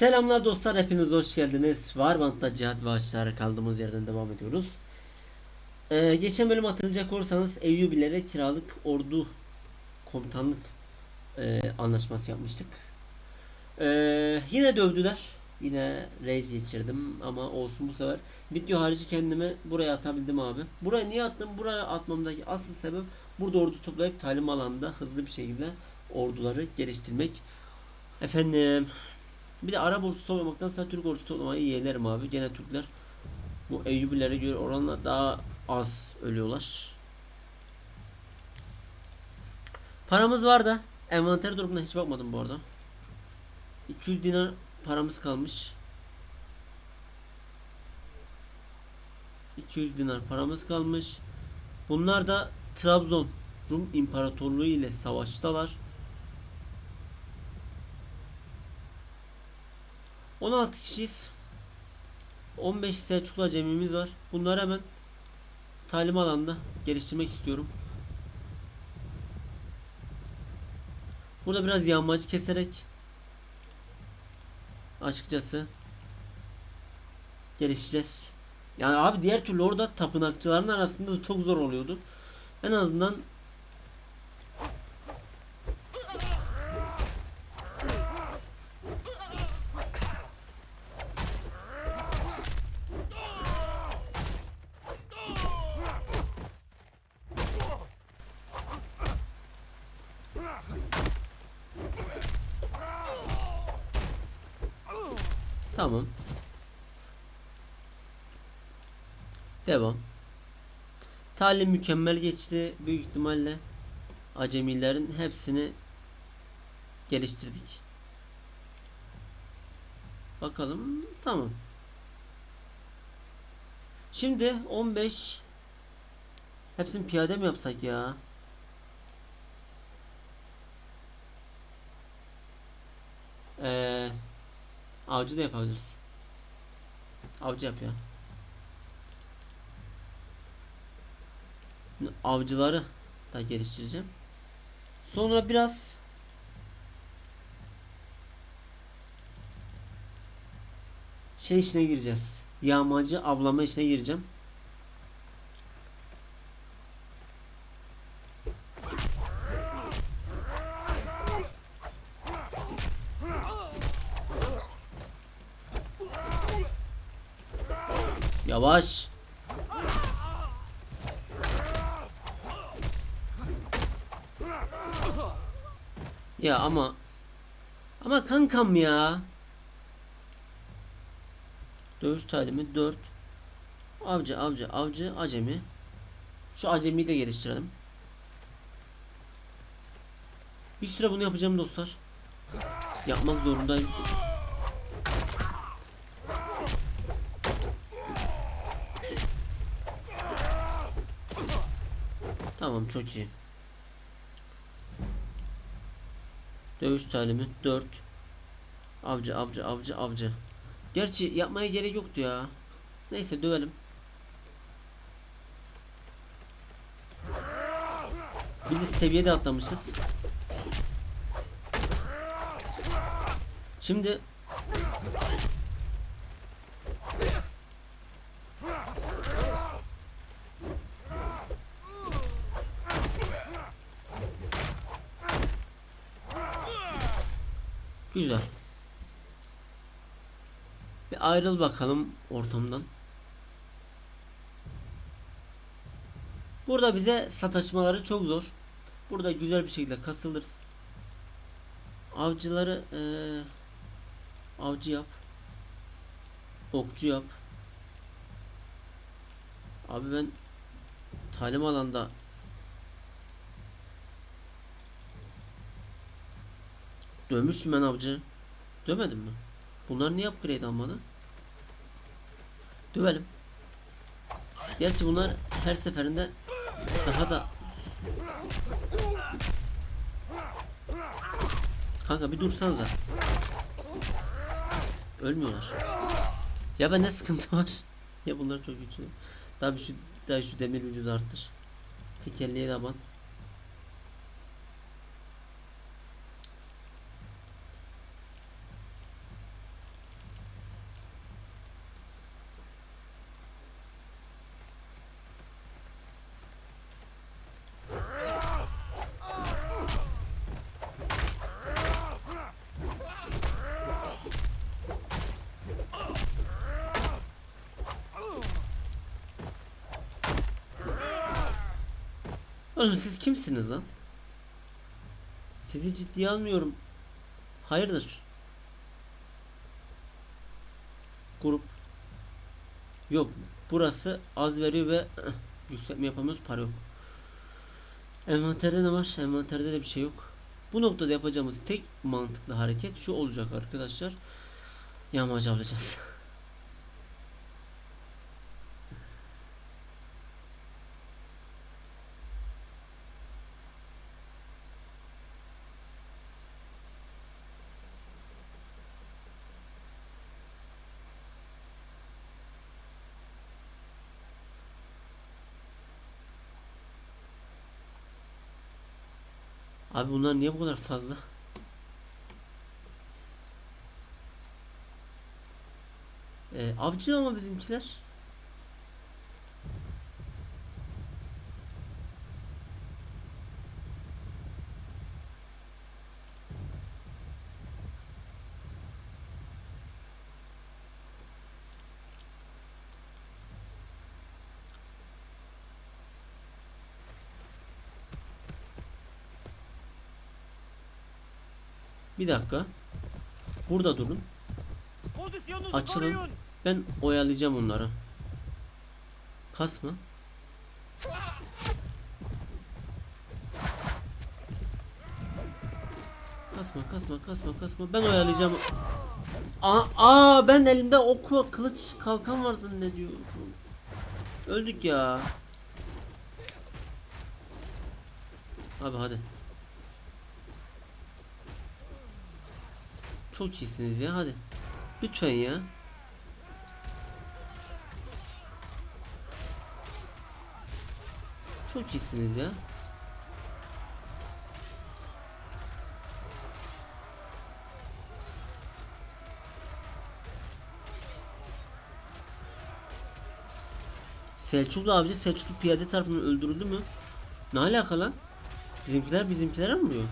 Selamlar dostlar hepiniz hoş geldiniz. Varbant'ta cihat ve aşağıya kaldığımız yerden devam ediyoruz. Ee, geçen bölüm hatırlayacak olursanız Eyyubilere kiralık ordu komutanlık e, anlaşması yapmıştık. Ee, yine dövdüler. Yine rage geçirdim ama olsun bu sefer. Video harici kendimi buraya atabildim abi. Buraya niye attım? Buraya atmamdaki asıl sebep burada ordu toplayıp talim alanda hızlı bir şekilde orduları geliştirmek. Efendim bir de Arap ordusu toplamaktansa Türk ordusu toplamayı yeğlerim abi. Gene Türkler bu Eyyubilere göre oranla daha az ölüyorlar. Paramız var da envanter durumuna hiç bakmadım bu arada. 200 dinar paramız kalmış. 200 dinar paramız kalmış. Bunlar da Trabzon Rum İmparatorluğu ile savaştalar. 16 kişiyiz. 15 Selçuklu acemimiz var. Bunları hemen talim alanda geliştirmek istiyorum. Burada biraz yağmacı keserek açıkçası gelişeceğiz. Yani abi diğer türlü orada tapınakçıların arasında çok zor oluyordu. En azından Devam. Talim mükemmel geçti. Büyük ihtimalle acemilerin hepsini geliştirdik. Bakalım. Tamam. Şimdi 15 Hepsini piyade mi yapsak ya? Eee Avcı da yapabiliriz. Avcı yap ya. Avcıları da geliştireceğim. Sonra biraz şey işine gireceğiz. Yağmacı avlama işine gireceğim. Yavaş. Ya ama ama kankam ya. Dövüş talimi 4. Avcı avcı avcı acemi. Şu acemiyi de geliştirelim. Bir süre bunu yapacağım dostlar. Yapmak zorundayım. Tamam çok iyi. Dövüş talimi 4. Avcı avcı avcı avcı. Gerçi yapmaya gerek yoktu ya. Neyse dövelim. Biz seviyede atlamışız. Şimdi Güzel. Bir ayrıl bakalım ortamdan. Burada bize sataşmaları çok zor. Burada güzel bir şekilde kasılırız. Avcıları ee, avcı yap. Okçu yap. Abi ben talim alanda Dövmüştüm ben avcı. Dövmedim mi? Bunlar niye upgrade almadı? Dövelim. Gerçi bunlar her seferinde daha da Kanka bir dursanıza. Ölmüyorlar. Ya bende sıkıntı var. ya bunlar çok güçlü. Daha bir şu daha şu demir vücudu arttır. Tekerleğe de aman. Oğlum siz kimsiniz lan? Sizi ciddiye almıyorum. Hayırdır? Grup. Yok. Burası az veriyor ve eh, yükseltme yapamıyoruz. Para yok. Envanterde ne var? Envanterde de bir şey yok. Bu noktada yapacağımız tek mantıklı hareket şu olacak arkadaşlar. Yağmacı alacağız. Abi bunlar niye bu kadar fazla? Ee, avcı ama bizimkiler. Bir dakika. Burada durun. Açılın. Ben oyalayacağım onları. Kasma. Kasma kasma kasma kasma. Ben oyalayacağım. Aa, aa ben elimde oku kılıç kalkan vardı ne diyor. Öldük ya. Abi hadi. Çok iyisiniz ya hadi. Lütfen ya. Çok iyisiniz ya. Selçuklu avcı Selçuklu piyade tarafından öldürüldü mü? Ne alaka lan? Bizimkiler bizimkilere mi vuruyor?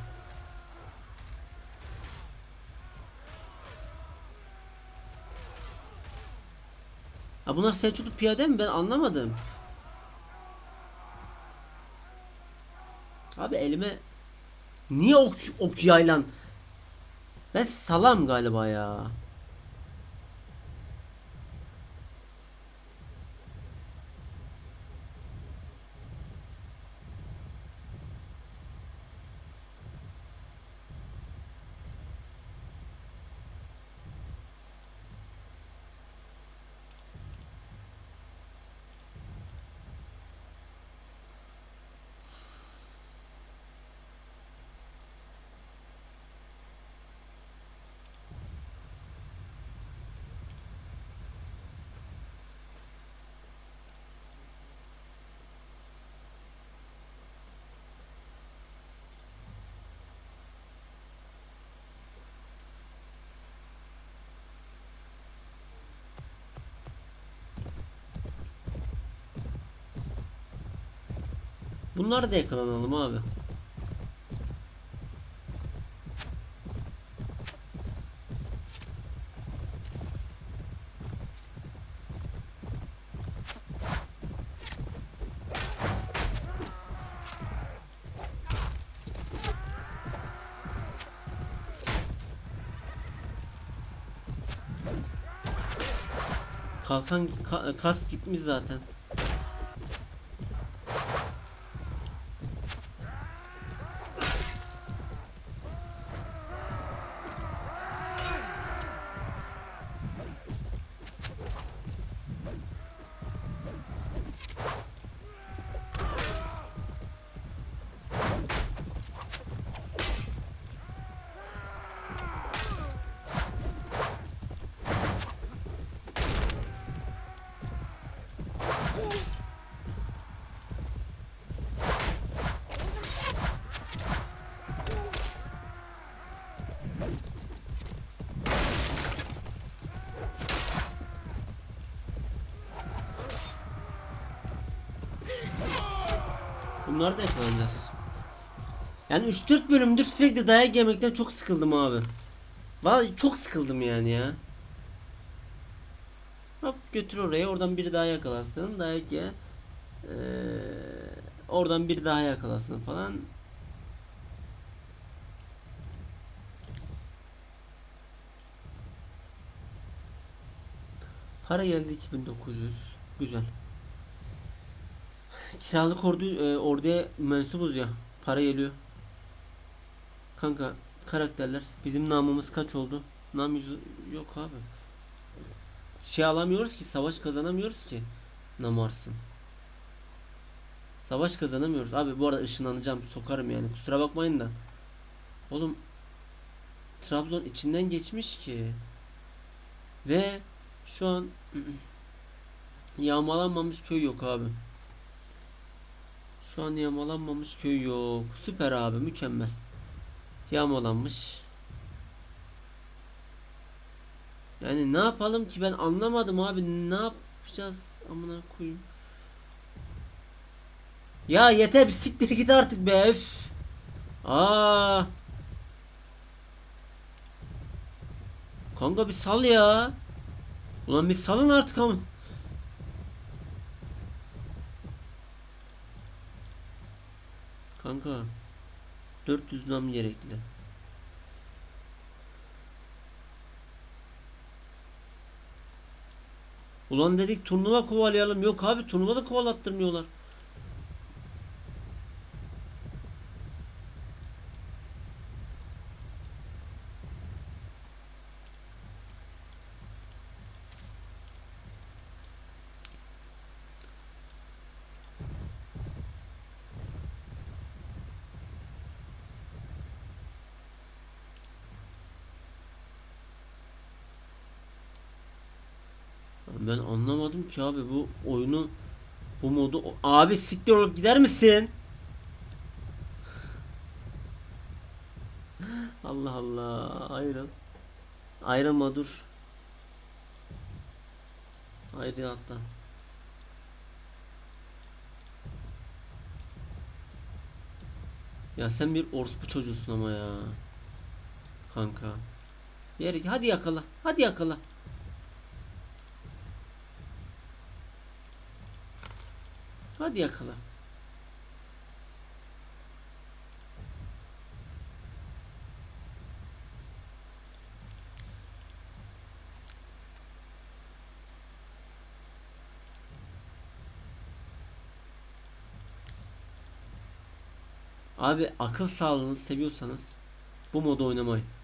Ha bunlar Selçuklu piyade mi? Ben anlamadım. Abi elime niye ok, ok yaylan? Ben salam galiba ya. Bunları da yakalanalım abi. Kalkan ka- kas gitmiş zaten. Bunları da yakalanacağız. Yani 3-4 bölümdür sürekli dayak yemekten çok sıkıldım abi. Vallahi çok sıkıldım yani ya. Hop götür oraya oradan biri daha yakalasın dayak ye. Ee, oradan bir daha yakalasın falan. Para geldi 2900. Güzel. Kiralık ordu e, orduya mensubuz ya. Para geliyor. Kanka karakterler bizim namımız kaç oldu? Nam yüzü yok abi. Şey alamıyoruz ki savaş kazanamıyoruz ki. Nam artsın. Savaş kazanamıyoruz. Abi bu arada ışınlanacağım. Sokarım yani. Kusura bakmayın da. Oğlum Trabzon içinden geçmiş ki. Ve şu an yağmalanmamış köy yok abi. Şu an yağmalanmamış köy yok. Süper abi mükemmel. Yağmalanmış. Yani ne yapalım ki ben anlamadım abi. Ne yapacağız amına koyayım. Ya yeter bir siktir git artık be. Üf. Aa. Kanka bir sal ya. Ulan bir salın artık ama. Kanka 400 nam gerekli. Ulan dedik turnuva kovalayalım. Yok abi turnuva da kovalattırmıyorlar. Ben anlamadım ki abi bu oyunu bu modu abi siktir olup gider misin? Allah Allah ayrıl. Ayrılma dur. Ayrıl hatta. Ya sen bir orospu çocuğusun ama ya. Kanka. Yeri hadi yakala. Hadi yakala. Hadi yakala. Abi akıl sağlığınızı seviyorsanız bu modu oynamayın.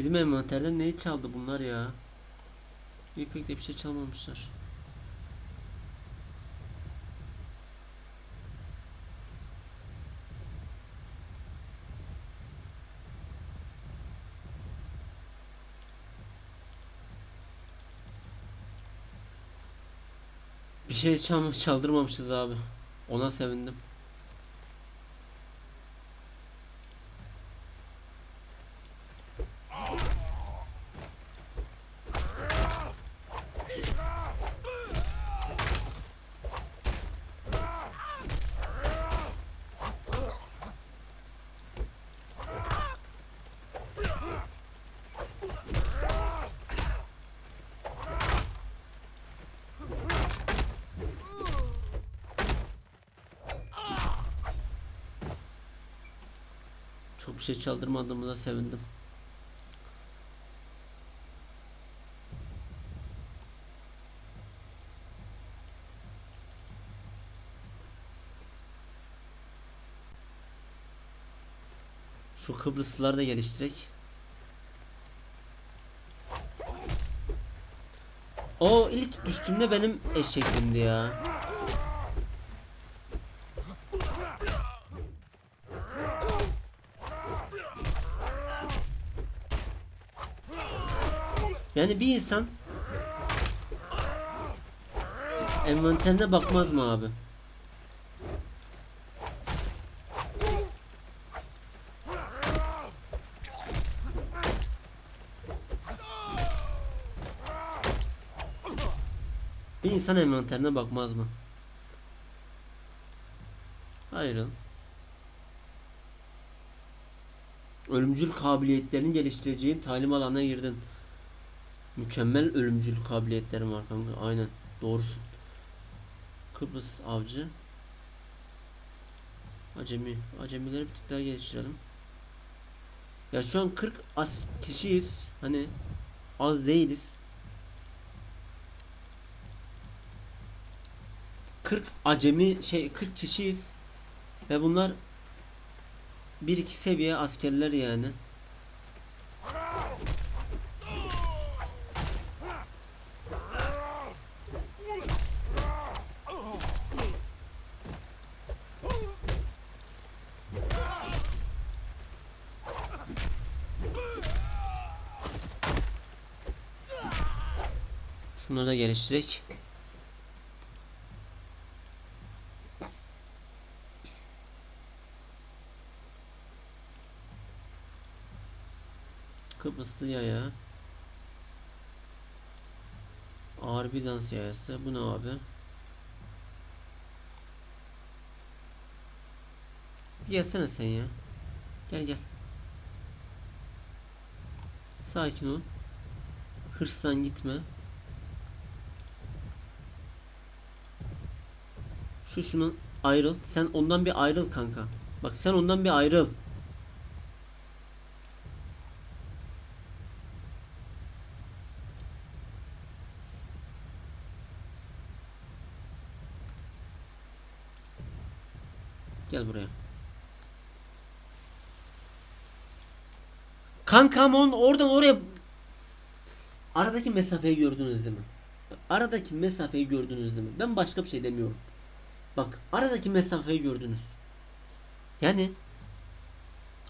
Bizim envanterden neyi çaldı bunlar ya? İyi pek bir şey çalmamışlar. Bir şey çal çaldırmamışız abi. Ona sevindim. Bir şey çaldırmadığımıza sevindim. Şu Kıbrıslıları da geliştirek. O ilk düştüğümde benim eşeklimdi ya. Yani bir insan envanterine bakmaz mı abi? Bir insan envanterine bakmaz mı? Ayrıl. Ölümcül kabiliyetlerini geliştireceğin talim alanına girdin. Mükemmel ölümcül kabiliyetlerim var kanka. Aynen. Doğrusun. Kıbrıs avcı. Acemi. Acemileri bir tık daha geliştirelim. Ya şu an 40 as kişiyiz. Hani az değiliz. 40 acemi şey 40 kişiyiz. Ve bunlar bir iki seviye askerler yani. Şunları da geliştirek. Kıbrıslı yaya. Ağır Bizans yayası. Bu ne abi? Gelsene sen ya. Gel gel. Sakin ol. Hırslan gitme. Şu şunun ayrıl. Sen ondan bir ayrıl kanka. Bak sen ondan bir ayrıl. Gel buraya. Kankam on oradan oraya aradaki mesafeyi gördünüz değil mi? Aradaki mesafeyi gördünüz değil mi? Ben başka bir şey demiyorum. Bak aradaki mesafeyi gördünüz. Yani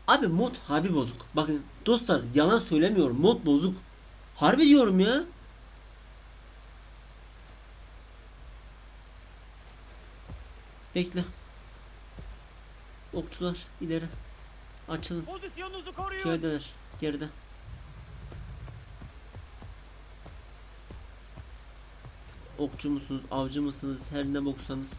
abi mod harbi bozuk. Bakın dostlar yalan söylemiyorum. Mod bozuk. Harbi diyorum ya. Bekle. Okçular ileri. Açılın. Piyadeler geride. Okçu musunuz, avcı mısınız, her ne boksanız.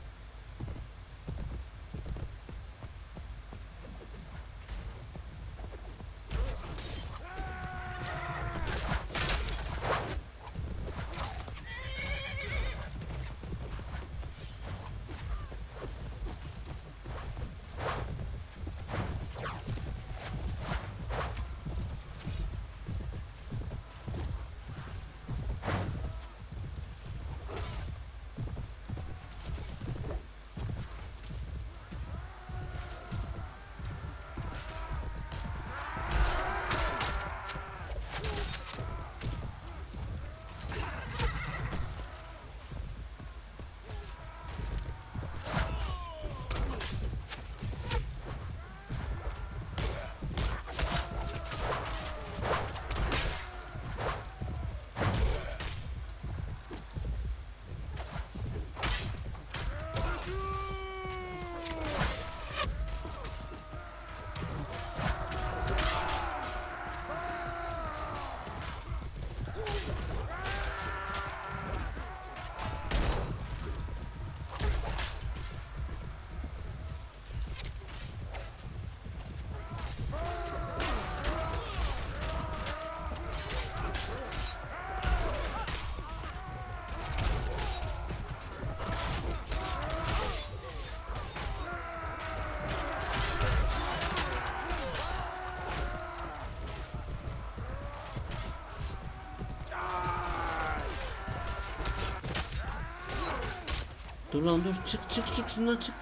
Dur lan dur çık çık çık şundan çık.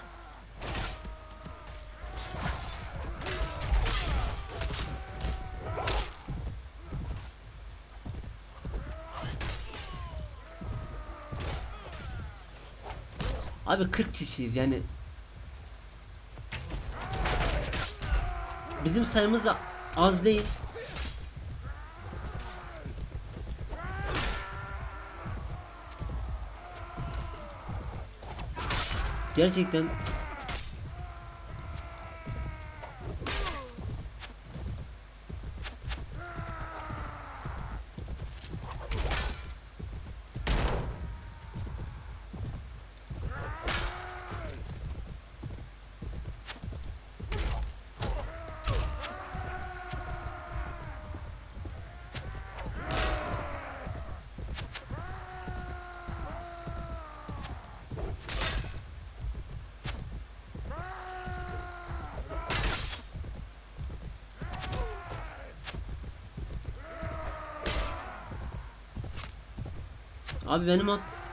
Abi 40 kişiyiz yani. Bizim sayımız da az değil. Gerçekten Abi benim at.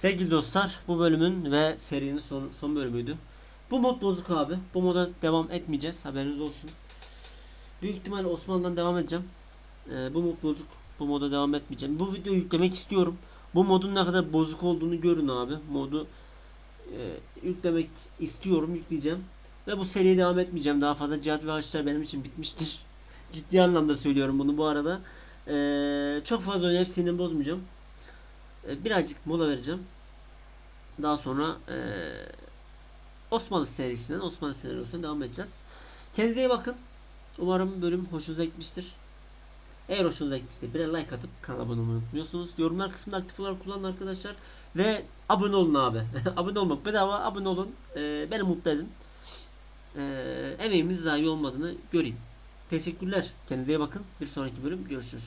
Sevgili dostlar bu bölümün ve serinin son, son bölümüydü. Bu mod bozuk abi. Bu moda devam etmeyeceğiz. Haberiniz olsun. Büyük ihtimalle Osmanlı'dan devam edeceğim. Ee, bu mod bozuk. Bu moda devam etmeyeceğim. Bu videoyu yüklemek istiyorum. Bu modun ne kadar bozuk olduğunu görün abi. Modu e, yüklemek istiyorum. Yükleyeceğim. Ve bu seriye devam etmeyeceğim. Daha fazla Cihat ve Ağaçlar benim için bitmiştir. Ciddi anlamda söylüyorum bunu bu arada. Ee, çok fazla sinirini bozmayacağım. Ee, birazcık mola vereceğim. Daha sonra ee, Osmanlı serisinden, Osmanlı senaryosuna devam edeceğiz. Kendinize iyi bakın. Umarım bölüm hoşunuza gitmiştir. Eğer hoşunuza gittiyse birer like atıp kanala abone olmayı unutmuyorsunuz. Yorumlar kısmında aktif olarak kullanın arkadaşlar. Ve abone olun abi. abone olmak bedava. Abone olun. Ee, beni mutlu edin. Ee, emeğimiz daha iyi olmadığını göreyim. Teşekkürler. Kendinize iyi bakın. Bir sonraki bölüm görüşürüz.